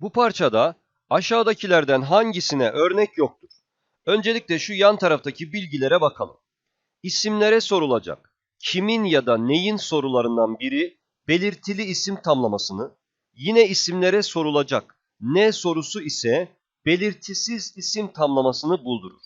Bu parçada aşağıdakilerden hangisine örnek yoktur? Öncelikle şu yan taraftaki bilgilere bakalım. İsimlere sorulacak. Kimin ya da neyin sorularından biri belirtili isim tamlamasını, yine isimlere sorulacak. Ne sorusu ise belirtisiz isim tamlamasını buldurur.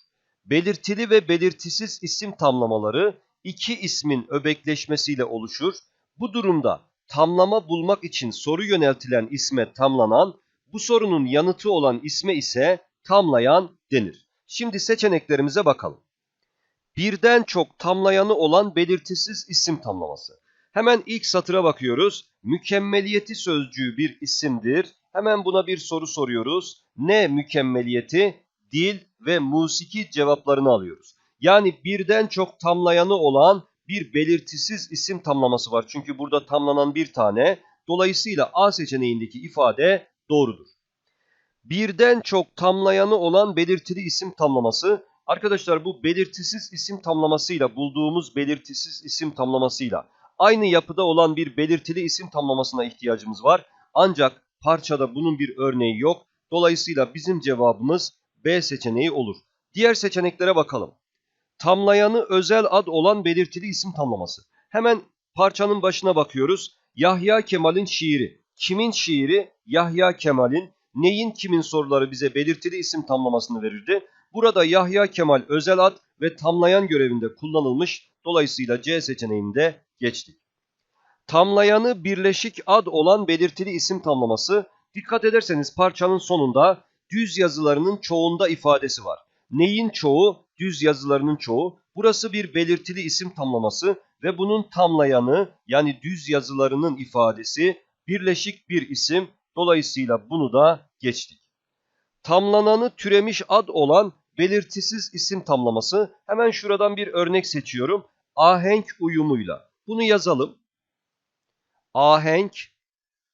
Belirtili ve belirtisiz isim tamlamaları iki ismin öbekleşmesiyle oluşur. Bu durumda tamlama bulmak için soru yöneltilen isme tamlanan, bu sorunun yanıtı olan isme ise tamlayan denir. Şimdi seçeneklerimize bakalım. Birden çok tamlayanı olan belirtisiz isim tamlaması. Hemen ilk satıra bakıyoruz. Mükemmeliyeti sözcüğü bir isimdir. Hemen buna bir soru soruyoruz. Ne mükemmeliyeti? Dil ve musiki cevaplarını alıyoruz. Yani birden çok tamlayanı olan bir belirtisiz isim tamlaması var. Çünkü burada tamlanan bir tane. Dolayısıyla A seçeneğindeki ifade doğrudur. Birden çok tamlayanı olan belirtili isim tamlaması. Arkadaşlar bu belirtisiz isim tamlamasıyla bulduğumuz belirtisiz isim tamlamasıyla aynı yapıda olan bir belirtili isim tamlamasına ihtiyacımız var. Ancak parçada bunun bir örneği yok. Dolayısıyla bizim cevabımız B seçeneği olur. Diğer seçeneklere bakalım. Tamlayanı özel ad olan belirtili isim tamlaması. Hemen parçanın başına bakıyoruz. Yahya Kemal'in şiiri. Kimin şiiri? Yahya Kemal'in. Neyin kimin soruları bize belirtili isim tamlamasını verirdi. Burada Yahya Kemal özel ad ve tamlayan görevinde kullanılmış. Dolayısıyla C seçeneğinde geçtik. Tamlayanı birleşik ad olan belirtili isim tamlaması. Dikkat ederseniz parçanın sonunda düz yazılarının çoğunda ifadesi var. Neyin çoğu? Düz yazılarının çoğu. Burası bir belirtili isim tamlaması ve bunun tamlayanı yani düz yazılarının ifadesi birleşik bir isim. Dolayısıyla bunu da geçtik. Tamlananı türemiş ad olan belirtisiz isim tamlaması. Hemen şuradan bir örnek seçiyorum. Ahenk uyumuyla. Bunu yazalım. Ahenk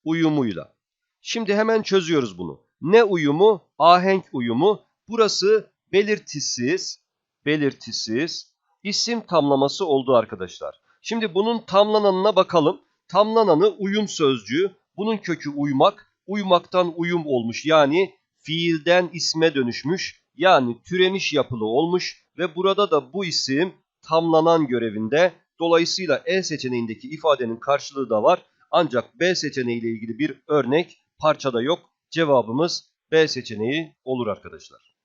uyumuyla. Şimdi hemen çözüyoruz bunu. Ne uyumu? Ahenk uyumu. Burası belirtisiz, belirtisiz isim tamlaması oldu arkadaşlar. Şimdi bunun tamlananına bakalım. Tamlananı uyum sözcüğü. Bunun kökü uymak. Uymaktan uyum olmuş. Yani fiilden isme dönüşmüş. Yani türemiş yapılı olmuş ve burada da bu isim tamlanan görevinde. Dolayısıyla E seçeneğindeki ifadenin karşılığı da var. Ancak B seçeneği ile ilgili bir örnek parçada yok. Cevabımız B seçeneği olur arkadaşlar.